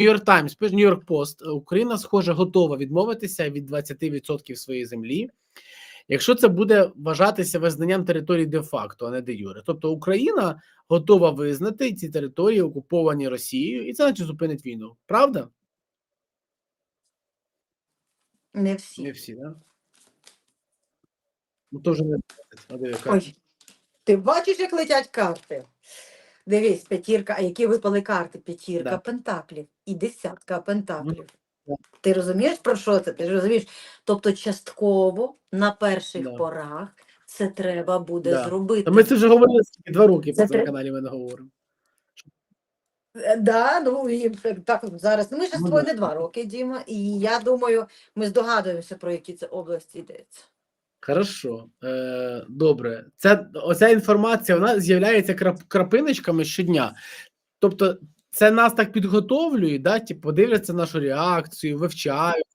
Нью-Йорк Таймс, пише Нью-Йорк Пост, Україна, схоже, готова відмовитися від 20% своєї землі, якщо це буде вважатися визнанням території де-факто, а не де юре. Тобто Україна готова визнати ці території, окуповані Росією, і це наче зупинить війну. Правда? Не всі. Не всі, да? Ну то вже не. Ой, ти бачиш, як летять карти? Дивись, п'ятірка, а які випали карти? П'ятірка Да. пентаклів і десятка пентаклів. да. Ти розумієш, про що це? Ти ж розумієш? Тобто, частково на перших Да. порах це треба буде Да. зробити. Та ми це вже говорили два роки Це по тре- каналі ми не говоримо. Е, Да, ну і так зараз. Ну, ми ж з Ну, тобою не два роки, Діма, і я думаю, ми здогадуємося, про які це області йдеться. Хорошо, е, добре. Це оця інформація вона з'являється крап, крапиночками щодня. Тобто, це нас так підготовлюють, да? Типу, дивляться нашу реакцію, вивчають.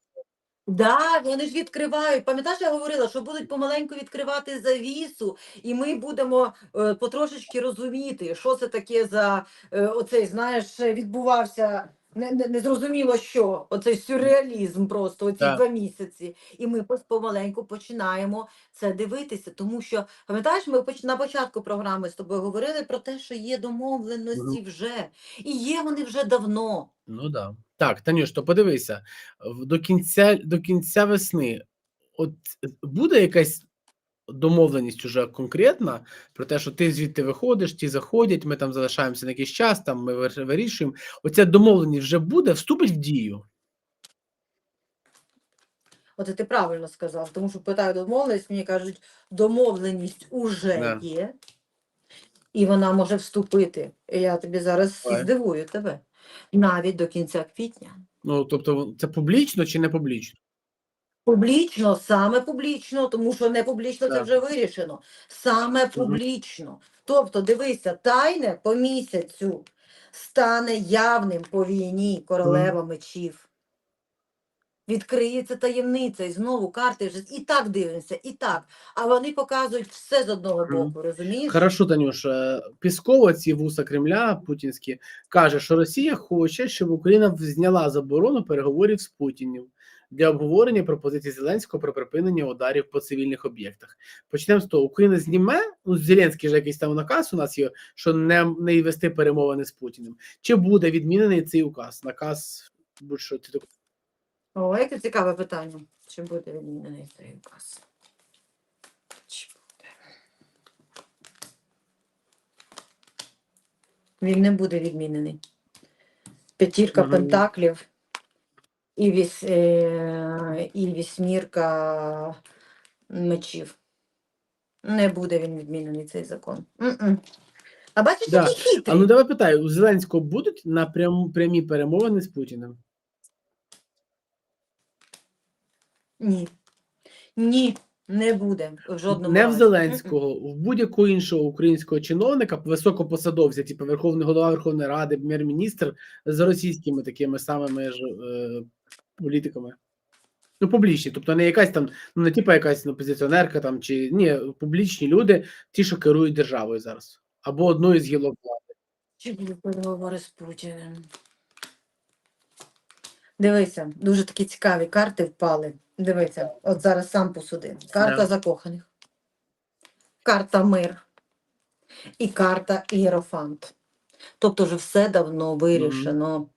Да, вони ж відкривають. Пам'ятаєш, я говорила, що будуть помаленьку відкривати завісу, і ми будемо е, потрошечки розуміти, що це таке за е, оцей, знаєш, відбувався. Не, не, не зрозуміло, що оцей сюрреалізм просто оці Так. два місяці. І ми помаленьку починаємо це дивитися. Тому що, пам'ятаєш, ми поч- на початку програми з тобою говорили про те, що є домовленості вже. І є вони вже давно. Ну да. Так, Танюш, то подивися, до кінця, до кінця весни от е, буде якась домовленість уже конкретна про те, що ти звідти виходиш, ті заходять, ми там залишаємося на якийсь час, там ми вирішуємо. Оця домовленість вже буде, вступить в дію. Оце ти правильно сказав, тому що питаю домовленість, мені кажуть, домовленість уже Да. є, і вона може вступити. І я тобі зараз Давай. здивую тебе. Навіть до кінця квітня. Ну, тобто, це публічно чи не публічно? Публічно, саме публічно, тому що не публічно це вже вирішено. Саме публічно. Тобто, дивися, тайне по місяцю стане явним по війні королева мечів. Відкриється таємниця, і знову карти вже і так дивимося, і так. А вони показують все з одного боку, розумієш? Хорошо, Танюш, Піскова, ці вуса Кремля путінські, каже, що Росія хоче, щоб Україна зняла заборону переговорів з Путіним для обговорення пропозицій Зеленського про припинення ударів по цивільних об'єктах. Почнемо з того, Україна зніме, ну Зеленський же якийсь там наказ у нас є, що не, не вести перемовини з Путіним. Чи буде відмінений цей указ? Наказ будь-що ти О, яке цікаве питання. Чи буде відмінений цей указ? Чи буде? Він не буде відмінений. П'ятірка Мгм. пентаклів і, віс, е, і вісьмірка мечів. Не буде він відмінений цей закон. М-м. А бачиш, Да. який хитрий? А ну давай питаю: у Зеленського будуть на прям, прямі перемовини з Путіним? Ні. Ні, не буде. В жодному не в разі. Зеленського, в будь-якого іншого українського чиновника, високопосадовця, типу Верховний голова Верховної Ради, прем'єр-міністр з російськими такими самими ж е, політиками. Ну, публічні, тобто не якась там, ну не типу якась ну, опозиціонерка там чи ні, публічні люди, ті, що керують державою зараз, або одною з гілок влади. Чи будуть переговори з Путіним? Дивися, дуже такі цікаві карти впали. Дивися, от зараз сам посуди. Карта Да. закоханих, карта мир і карта Ієрофант. Тобто вже все давно вирішено.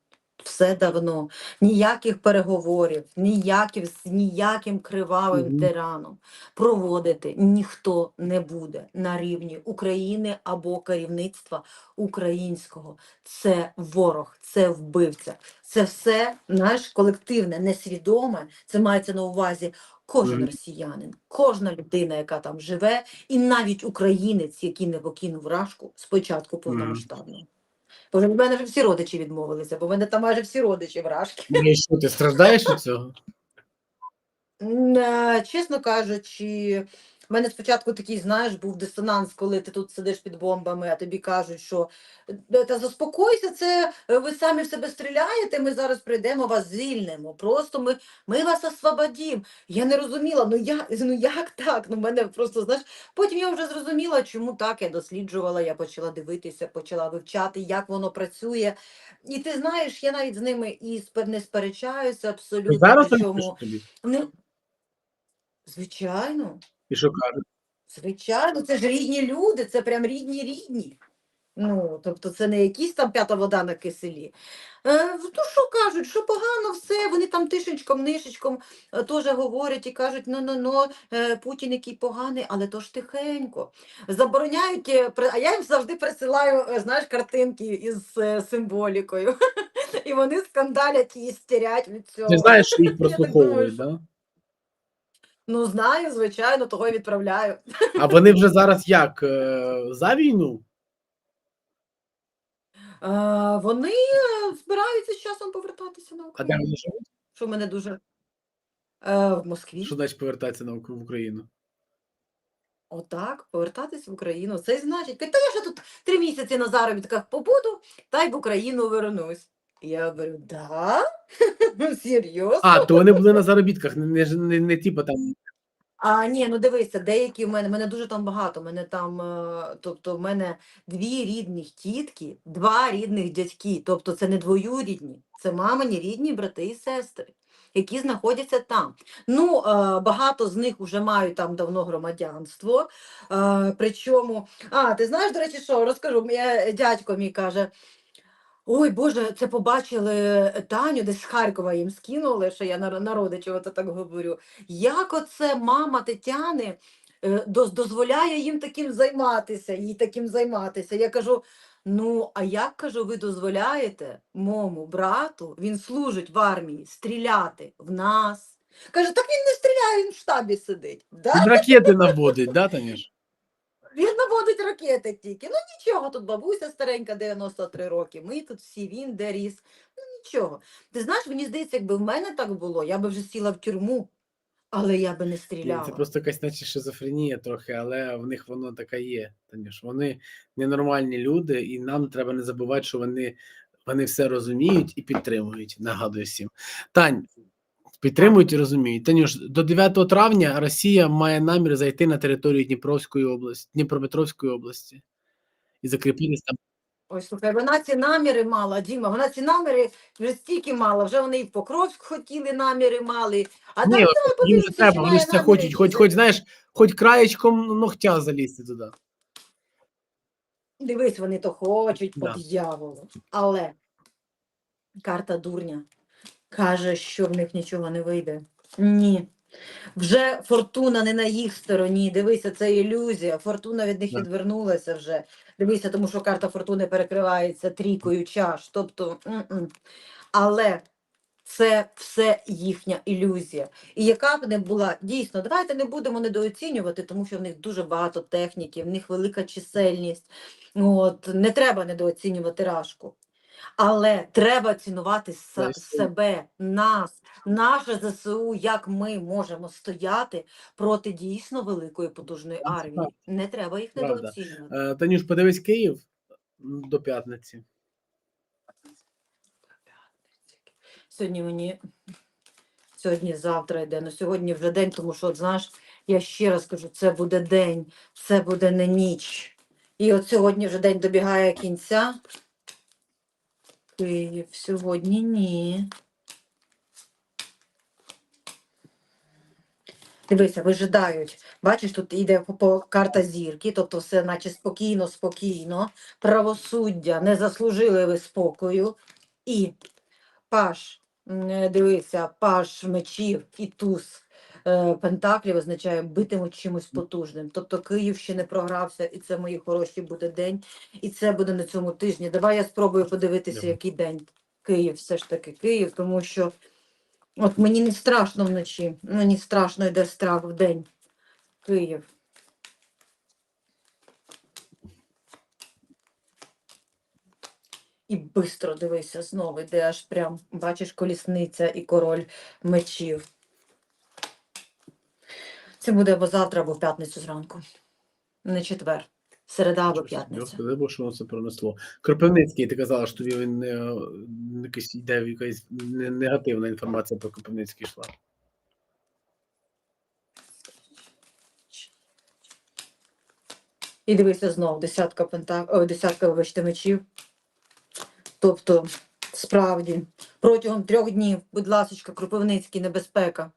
Все давно. Ніяких переговорів, ніяких, з ніяким кривавим Мгм. тираном проводити ніхто не буде на рівні України або керівництва українського. Це ворог, це вбивця. Це все наш колективне, несвідоме. Це мається на увазі кожен росіянин, кожна людина, яка там живе, і навіть українець, який не покинув рашку спочатку повномасштабно. Бо вже в мене вже всі родичі відмовилися, бо в мене там майже всі родичі вражки. Ну, і що ти страждаєш від цього? М, е, Чесно кажучи, в мене спочатку такий, знаєш, був дисонанс, коли ти тут сидиш під бомбами, а тобі кажуть, що «Е, та заспокойся, це е, ви самі в себе стріляєте, ми зараз прийдемо, вас звільнимо. Просто ми, ми вас освободім. Я не розуміла, ну як, ну як так? Ну, мене просто, знаєш, потім я вже зрозуміла, чому так. Я досліджувала, я почала дивитися, почала вивчати, як воно працює. І ти знаєш, я навіть з ними і не сперечаюся абсолютно. Зараз тобі. не... Звичайно, І що кажуть? звичайно, це ж рідні люди, це прям рідні рідні. Ну, тобто це не якісь там п'ята вода на киселі. Е, ну, що кажуть, що погано все, вони там тишечком, нишечком е, теж говорять і кажуть, ну, ну, ну, е, Путін який поганий, але то ж тихенько. Забороняють, е, при- а я їм завжди присилаю, е, знаєш, картинки із е, символікою. І вони скандалять і істерять від цього. Ти знаєш, що їх так прослуховують, да? Ну, знаю, звичайно, того і відправляю. А вони вже зараз як? е, За війну? Е, вони е, збираються з часом повертатися на А де Україну, вони живуть? що мене дуже е, в Москві. Що значить повертатися на Ук- в Україну? Отак, повертатись в Україну. Це й значить, та я ж тут три місяці на заробітках побуду, та й в Україну вернусь. Я говорю, да? Серйозно? А, то вони були на заробітках, не, не, не, не типу там. А, ні, ну дивися, деякі в мене, мене дуже там багато. Мене там, е, тобто, в мене дві рідних тітки, два рідних дядьки. Тобто це не двоюрідні, це мамині рідні брати і сестри, які знаходяться там. Ну, е, багато з них вже мають там давно громадянство. Е, причому, а, ти знаєш, до речі, що розкажу, дядько мій каже. Ой, Боже, це побачили Таню, десь з Харкова їм скинули, що я на, на родичів ото так говорю. Як оце мама Тетяни е, дозволяє їм таким займатися, їй таким займатися? Я кажу: ну, а як кажу, ви дозволяєте моєму брату, він служить в армії, стріляти в нас? Каже, так він не стріляє, він в штабі сидить. Да? Ракети наводить, да, Таніш? Він наводить ракети тільки. Ну нічого, тут бабуся старенька, 93 роки. Ми тут всі, він де ріс. Ну нічого. Ти знаєш, мені здається, якби в мене так було, я би вже сіла в тюрму, але я би не стріляла. Це просто якась наче шизофренія трохи, але в них воно така є. Таніш. Вони ненормальні люди, і нам треба не забувати, що вони, вони все розуміють і підтримують. Нагадую всім. Тань, підтримують і розуміють. Танюш, до 9 травня Росія має намір зайти на територію Дніпровської області, Дніпропетровської області і закріпитися там. Ой, слухай, вона ці наміри мала, Діма, вона ці наміри вже стільки мала, вже вони і в Покровськ хотіли наміри мали. А Ні, от їм подивимося, треба, вони ж це наміри хочуть, хоч, хоч, знаєш, хоч краєчком ногтя залізти туди. Дивись, вони то хочуть по Да. дияволу. Але карта дурня каже, що в них нічого не вийде. Ні. Вже фортуна не на їх стороні. Дивися, це ілюзія. Фортуна від них відвернулася вже. Дивися, тому що карта фортуни перекривається трійкою чаш. Тобто, м-м. але це все їхня ілюзія. І яка б не була дійсно, давайте не будемо недооцінювати, тому що в них дуже багато техніки, в них велика чисельність. От, не треба недооцінювати рашку. Але треба цінувати себе, нас, наше ЗСУ, як ми можемо стояти проти дійсно великої потужної армії. Не треба їх недооцінювати. Е, Танюш, подивись Київ до п'ятниці. Сьогодні мені сьогодні завтра йде. Ну сьогодні вже день, тому що, от, знаєш, я ще раз кажу, це буде день, це буде не ніч. І от сьогодні вже день добігає кінця. Київ, сьогодні ні. Дивися, вижидають. Бачиш, тут йде карта зірки, тобто все наче спокійно, спокійно. Правосуддя, не заслужили ви спокою. І паш, дивися, паш мечів і туз пентаклів означає битимуть чимось потужним. Тобто Київ ще не програвся, і це мої хороші буде день. І це буде на цьому тижні. Давай я спробую подивитися, який день Київ, все ж таки Київ, тому що от мені не страшно вночі, мені страшно йде страх в день. Київ. І бистро дивися знову, йде аж прям, бачиш, колісниця і король мечів. Це буде або завтра, або в п'ятницю зранку. Не четвер. Середа або п'ятниця. Господи, що це пронесло. Кропивницький, ти казала, що тобі він не, не якась йде якась негативна інформація про Кропивницький йшла. І дивися знов, десятка пентак... О, десятка вибачте, мечів. Тобто, справді, протягом трьох днів, будь ласка, Кропивницький, небезпека.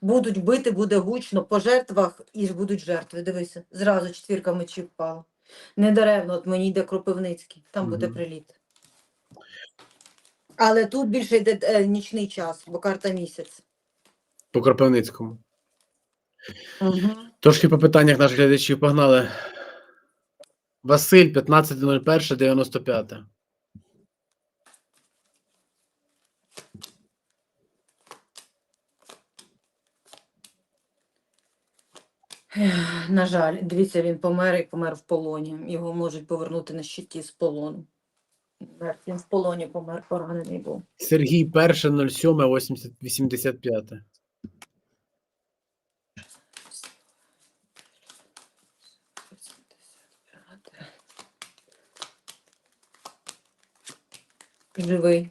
Будуть бити, буде гучно, по жертвах і ж будуть жертви. Дивися, зразу четвірка мечів впала. Недаревно, от мені йде Кропивницький, там буде Мгм. приліт. Але тут більше йде е, нічний час, бо карта місяць. По Кропивницькому. Угу. Трошки по питаннях наших глядачів погнали. Василь, 15.01.95. На жаль, дивіться, він помер і помер в полоні. Його можуть повернути на щиті з полону. Він в полоні помер, поранений був. Сергій, 1.07.85. Живий.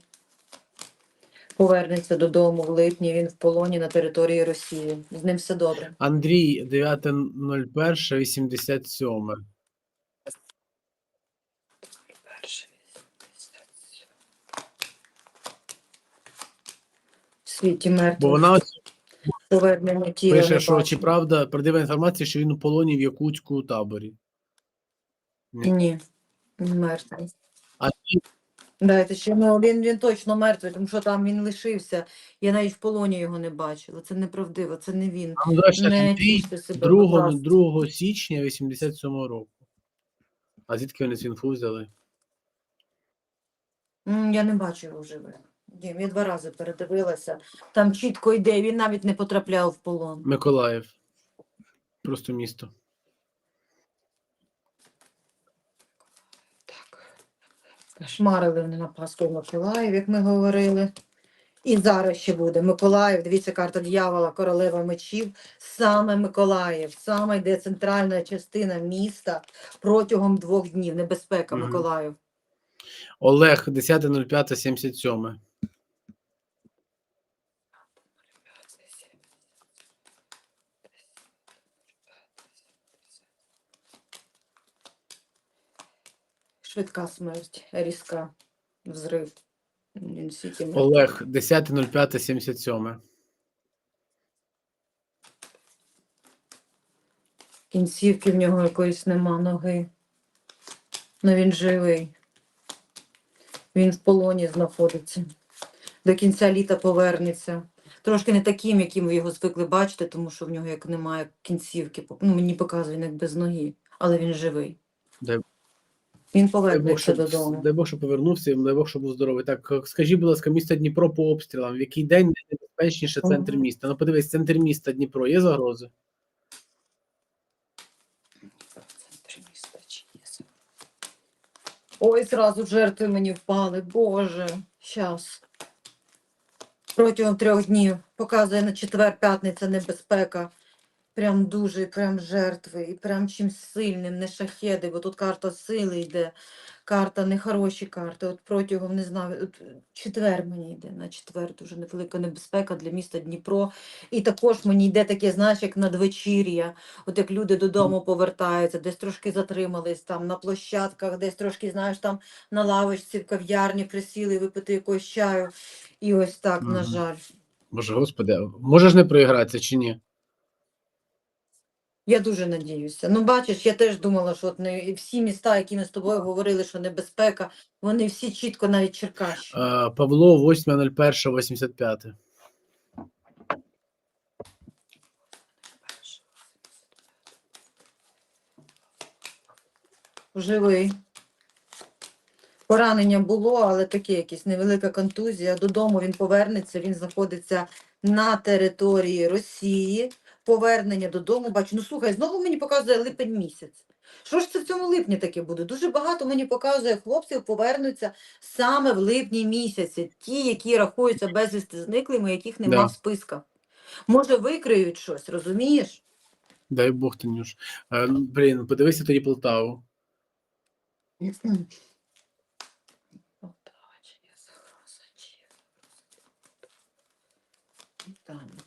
Повернеться додому в липні. Він в полоні на території Росії. З ним все добре. Андрій, 9.01.87. В світі Бо мертвих. вона ось Повернення тіла пише, що чи правда правдива інформація, що він у полоні в Якутську таборі. Ні, він мертвий. А Дайте ще ну, він, він точно мертвий, тому що там він лишився. Я навіть в полоні його не бачила. Це неправдиво, це не він. там, до речі, Не Андрій тіште себе. 2, будь ласка. 2 січня 87 року. А звідки вони цю інфу взяли? М, Я не бачу його живим. Дім, я два рази передивилася. Там чітко йде, він навіть не потрапляв в полон. Миколаїв. Просто місто. Шмарили вони на Пасху в Миколаїв, як ми говорили. І зараз ще буде Миколаїв. Дивіться, карта дьявола, королева мечів. Саме Миколаїв, саме йде центральна частина міста протягом двох днів. Небезпека Мгм. Миколаїв. Олег, 10.05.77. Швидка смерть, різка, взрив. Він Олег, 10.05.77. Кінцівки в нього якоїсь нема ноги. Ну він живий. Він в полоні знаходиться. До кінця літа повернеться. Трошки не таким, яким ви його звикли бачити, тому що в нього як немає кінцівки. Ну, мені показує він як без ноги, але він живий. Дай- Він Дай Бог, додому. дай Бог, щоб повернувся, дай Бог, щоб був здоровий. Так, е, скажіть, будь ласка, місто Дніпро по обстрілам. В який день найнебезпечніше центр міста? Ну, подивись, центр міста Дніпро є загрози? Ой, зразу жертви мені впали. Боже, щас. Протягом трьох днів показує на четвер, п'ятниця небезпека. Прям дуже, прям жертви, і прям чимсь сильним, не шахеди, бо тут карта сили йде, карта нехороші карти. От протягом, не знаю, от четвер мені йде, на четвер дуже невелика небезпека для міста Дніпро. І також мені йде таке, знаєш, як надвечір'я. От як люди додому повертаються, десь трошки затримались там на площадках, десь трошки, знаєш, там на лавочці в кав'ярні присіли випити якогось чаю. І ось так, на жаль. Боже господи, можеш не проігратися чи ні? Я дуже надіюся. Ну, бачиш, я теж думала, що от не всі міста, які ми з тобою говорили, що небезпека, вони всі чітко, навіть Черкащина. Е, Павло, 8.01.85. Живий. Поранення було, але таке якесь невелика контузія. Додому він повернеться, він знаходиться на території Росії. Повернення додому, бачу. Ну слухай, знову мені показує липень місяць. Що ж це в цьому липні таке буде? Дуже багато мені показує хлопців повернуться саме в липні місяці. Ті, які рахуються безвісти зниклими, яких нема Да. в списках. Може, викриють щось, розумієш? Дай Бог, Танюш. Е, ну, Блін, подивися тоді Полтаву. Полтава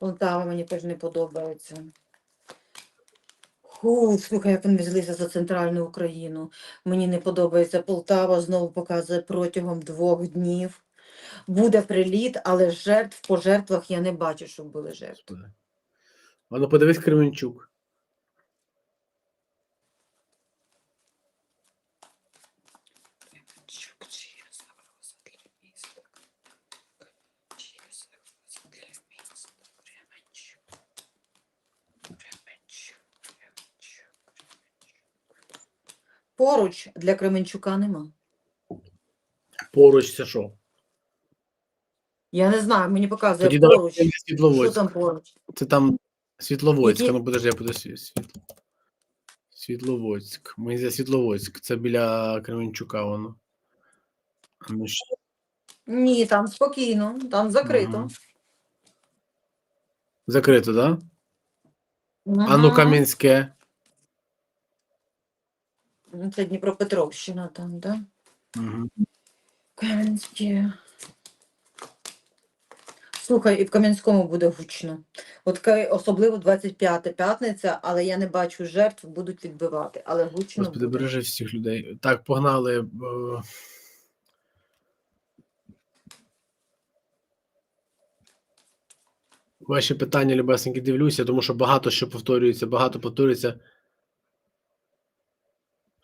мені теж не подобається. Ху, слухай, як вони взялися за центральну Україну. Мені не подобається Полтава, знову показує протягом двох днів. Буде приліт, але жертв по жертвах я не бачу, щоб були жертви. А ну подивись Кременчук. Поруч для Кременчука нема. Поруч це що? Я не знаю, мені показує Тоді давай поруч. Що Світловодськ. там поруч? Це там Світловодськ. Які- Ну подожди, я буду світло. Світловодськ. Мені за Світловодськ. Це біля Кременчука воно. Ну, ще. Ні, там спокійно, там закрито. Мгм. Закрито, так? Да? А ну Кам'янське. Це Дніпропетровщина там, да? Угу. Кам'янське. Слухай, і в Кам'янському буде гучно. От особливо 25 п'ятниця, але я не бачу жертв, будуть відбивати. Але гучно Господи, бережи всіх людей. Так, погнали. е, Ваші питання, любесенькі, дивлюся, тому що багато що повторюється, багато повторюється.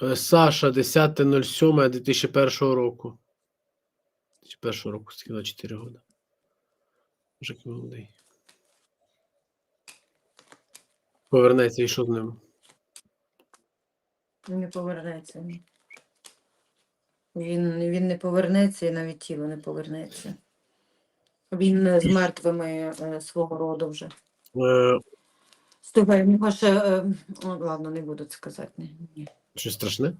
Е, Саша, 10.07.2001 року. 2001 року, скільки 4 роки. Вже молодий. Повернеться і що з ним? Не повернеться. ні. Він, він не повернеться і навіть тіло не повернеться. Він е, з мертвими е, свого роду вже. Е, Слухай, в нього ще. е, ну, ладно, не буду це казати. Ні. Щось страшне?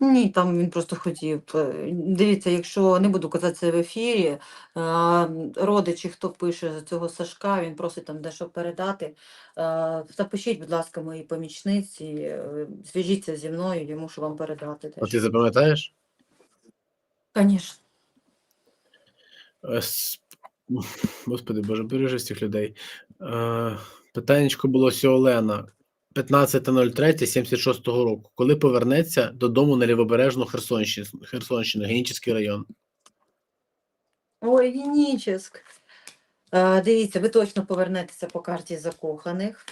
Ні, там він просто хотів. е, Дивіться, якщо не буду казати це в ефірі, родичі, хто пише за цього Сашка, він просить там дещо передати. Запишіть, будь ласка, мої помічниці, е, зв'яжіться зі мною, я мушу вам передати А ти запам'ятаєш? Звісно. Е, Господи Боже, бережи всіх людей. Е, Питаннячко було сі Олена 15.03.76 року. Коли повернеться додому на лівобережну Херсонщину, Херсонщину, Генічеський район? Ой, Геніческ. Е, Дивіться, ви точно повернетеся по карті закоханих.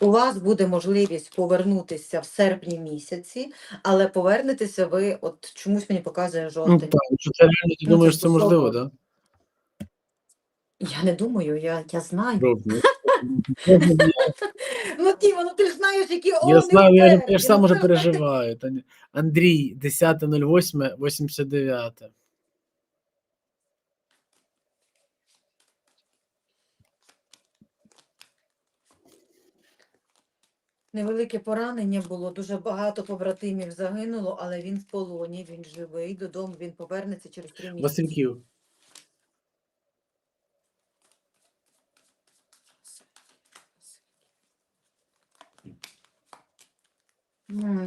У вас буде можливість повернутися в серпні місяці, але повернетеся ви, от чомусь мені показує Ну жовтень. так, що це реально ти Ну, думаєш, це можливо, так? Я не думаю, я, я знаю. Жовтні. Ну, Тіма, ну ти ж знаєш, які Я знаю, я, ж- я ж сам уже переживаю. Андрій, 10.08.89. Невелике поранення було, дуже багато побратимів загинуло, але він в полоні, він живий, додому він повернеться через три місяці. Васильків.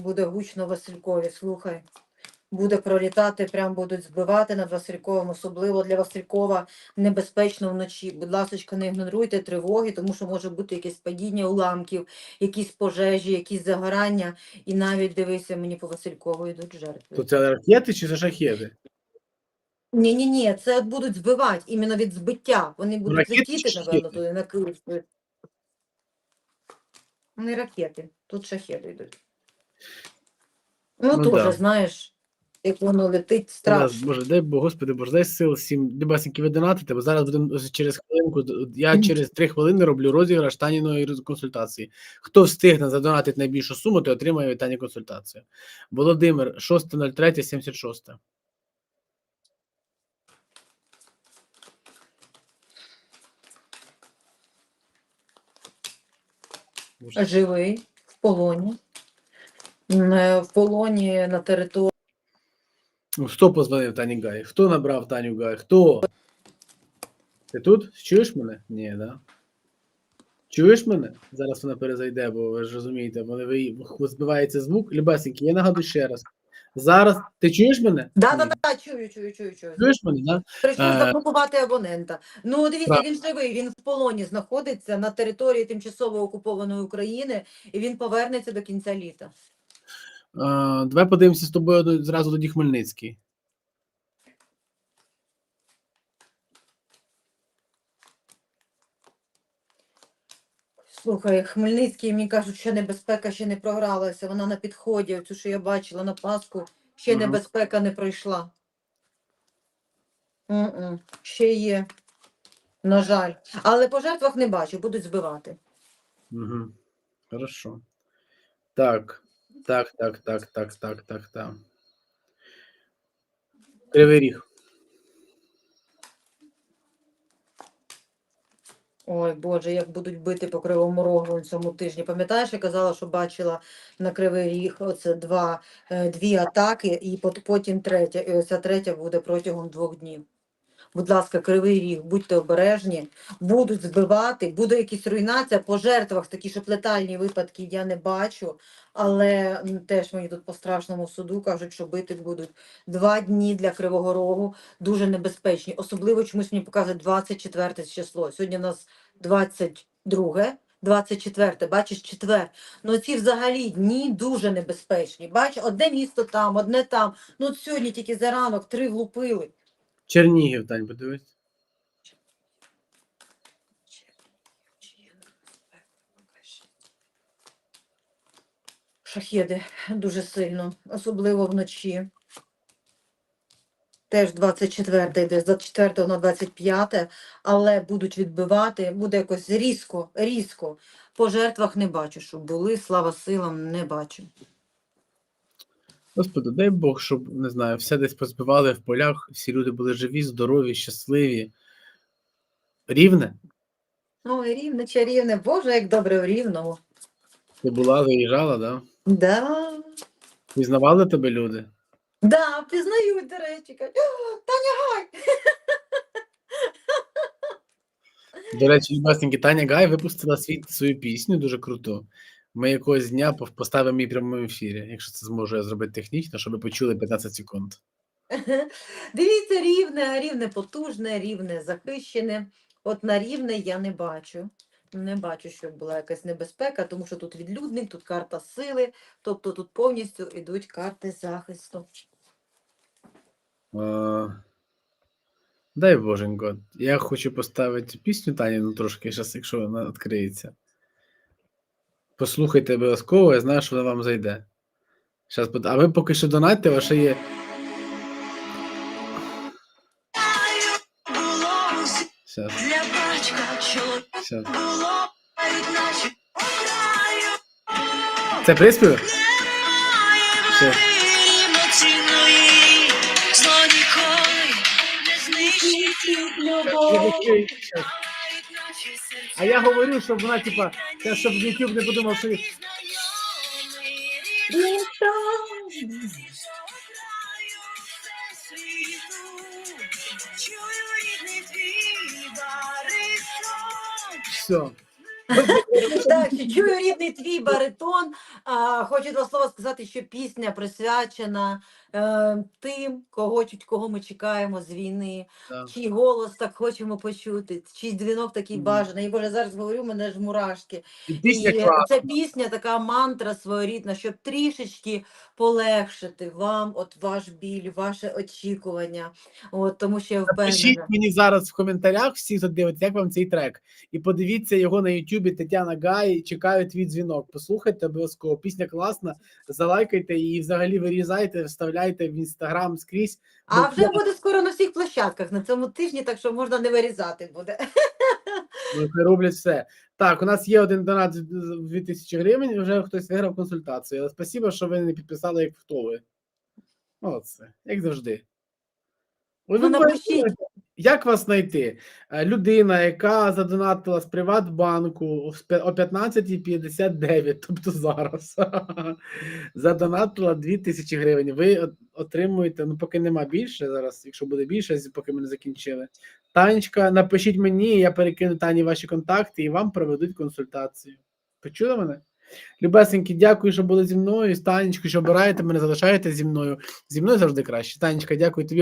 Буде гучно Василькові, слухай. Буде пролітати, прям будуть збивати над Васильковим, особливо для Василькова небезпечно вночі. Будь ласка, не ігноруйте тривоги, тому що може бути якесь падіння уламків, якісь пожежі, якісь загорання. І навіть дивися, мені по Василькову йдуть жертви. То це ракети чи це шахеди? Ні, ні, ні, це от будуть збивати іменно від збиття. Вони будуть ракети летіти, чи напевно, шахеди? туди на Київ. Не ракети, тут шахеди йдуть. Ну, Ну, теж, да. знаєш, як воно летить, страшно. Боже, дай Бог, Господи, Боже, дай сил всім любасенькі ви донатите, бо зараз будемо через хвилинку. Я через три хвилини роблю розіграш Таніної консультації. Хто встигне задонатити найбільшу суму, той отримає Тані консультацію. Володимир, 6.03.76. Боже, Живий, в полоні. Е, В полоні на території. ну, Хто позвонив Тані Гай? Хто набрав Таню Гай? Хто? Ти тут? Чуєш мене? Ні, да? Чуєш мене? Зараз вона перезайде, бо ви ж розумієте, вони ви, збивається звук. Любесенький, я нагадую ще раз. Зараз ти чуєш мене? Да, да, да, чую, чую, чую, чую. Чуєш мене, да? Прийшов Е, заблокувати абонента. Ну, дивіться, так. він живий, він в полоні знаходиться на території тимчасово окупованої України, і він повернеться до кінця літа. Давай подивимося з тобою зразу тоді Хмельницький. Слухай, Хмельницький, мені кажуть, що небезпека ще не програлася. Вона на підході. Цю, що я бачила на Пасху, ще Мгм. небезпека не пройшла. М-м, Ще є. На жаль. Але по жертвах не бачу, будуть збивати. Угу. Хорошо. Так, так, так, так, так, так, так, так. Кривий ріг. Ой, Боже, як будуть бити по кривому рогу на цьому тижні. Пам'ятаєш, я казала, що бачила на кривий ріг оце два, е, дві атаки, і потім третя. І оця третя буде протягом двох днів. Будь ласка, кривий ріг, будьте обережні, будуть збивати, буде якась руйнація по жертвах, такі що летальні випадки я не бачу, але теж мені тут по страшному суду кажуть, що бити будуть два дні для Кривого Рогу, дуже небезпечні. Особливо чомусь мені показує 24 число. Сьогодні у нас 22, 24, бачиш, четвер. Ну ці взагалі дні дуже небезпечні. Бач, одне місто там, одне там. Ну от сьогодні тільки за ранок три влупили. Чернігів, Тань, подивись. Шахеди дуже сильно, особливо вночі. Теж 24 йде, з 24 на 25, але будуть відбивати, буде якось різко, різко. По жертвах не бачу, щоб були, слава силам, не бачу. Господи, дай Бог, щоб не знаю, все десь позбивали в полях, всі люди були живі, здорові, щасливі. Рівне? Ой, рівне, чарівне, Боже, як добре в рівному. Ти була, виїжджала, да? Да. Пізнавали тебе люди? Да, пізнають, до речі, кажуть, Таня Гай! До речі, любасненькі, Таня Гай випустила свій, свою пісню дуже круту. Ми якогось дня поставимо її в прямому ефірі, якщо це зможу я зробити технічно, щоб ви почули 15 секунд. Дивіться, рівне, рівне потужне, рівне захищене. От на рівне я не бачу. Не бачу, щоб була якась небезпека, тому що тут відлюдник, тут карта сили, тобто тут повністю йдуть карти захисту. Дай Боженько. Я хочу поставити пісню Тані, ну трошки зараз, якщо вона відкриється. Послухайте обов'язково, я знаю, що вона вам зайде. Щас, а ви поки що донатьте, ваше є. Щас, щас. Це приспів? Немає Все. А я говорю, щоб вона, типа, щоб YouTube не подумав, що. Все. Так, чую рідний твій баритон. А, хочу два слова сказати, що пісня присвячена е, тим, кого, кого ми чекаємо з війни, Да. чий голос так хочемо почути, чий дзвінок такий Мгм. бажаний. І боже, зараз говорю, мене ж мурашки. І пісня І ця пісня така мантра своєрідна, щоб трішечки полегшити вам от ваш біль, ваше очікування. От, тому що я Напишіть впевнена. мені зараз в коментарях, всі, хто дивиться, як вам цей трек. І подивіться його на Ютубі Тетяна Гай. Чекаю твій дзвінок. Послухайте обов'язково. Пісня класна. Залайкайте її, взагалі вирізайте, вставляйте в інстаграм скрізь. А бо вже буде скоро на всіх площадках на цьому тижні, так що можна не вирізати буде. Вони роблять все. Так, у нас є один донат з 2000 гривень, і вже хтось виграв консультацію. Але спасибо, що ви не підписали, як хто ви. Молодце, як завжди. Ви Ну, напишіть. Як вас знайти? Е, Людина, яка задонатила з Приватбанку о 15.59, тобто зараз, задонатила 2000 гривень. Ви отримуєте, ну поки нема більше зараз, якщо буде більше, поки ми не закінчили. Танечка, напишіть мені, я перекину Тані ваші контакти і вам проведуть консультацію. Почули мене? Любесенькі, дякую, що були зі мною. З Танечкою, що обираєте мене, залишаєте зі мною. Зі мною завжди краще. Танечка, дякую тобі.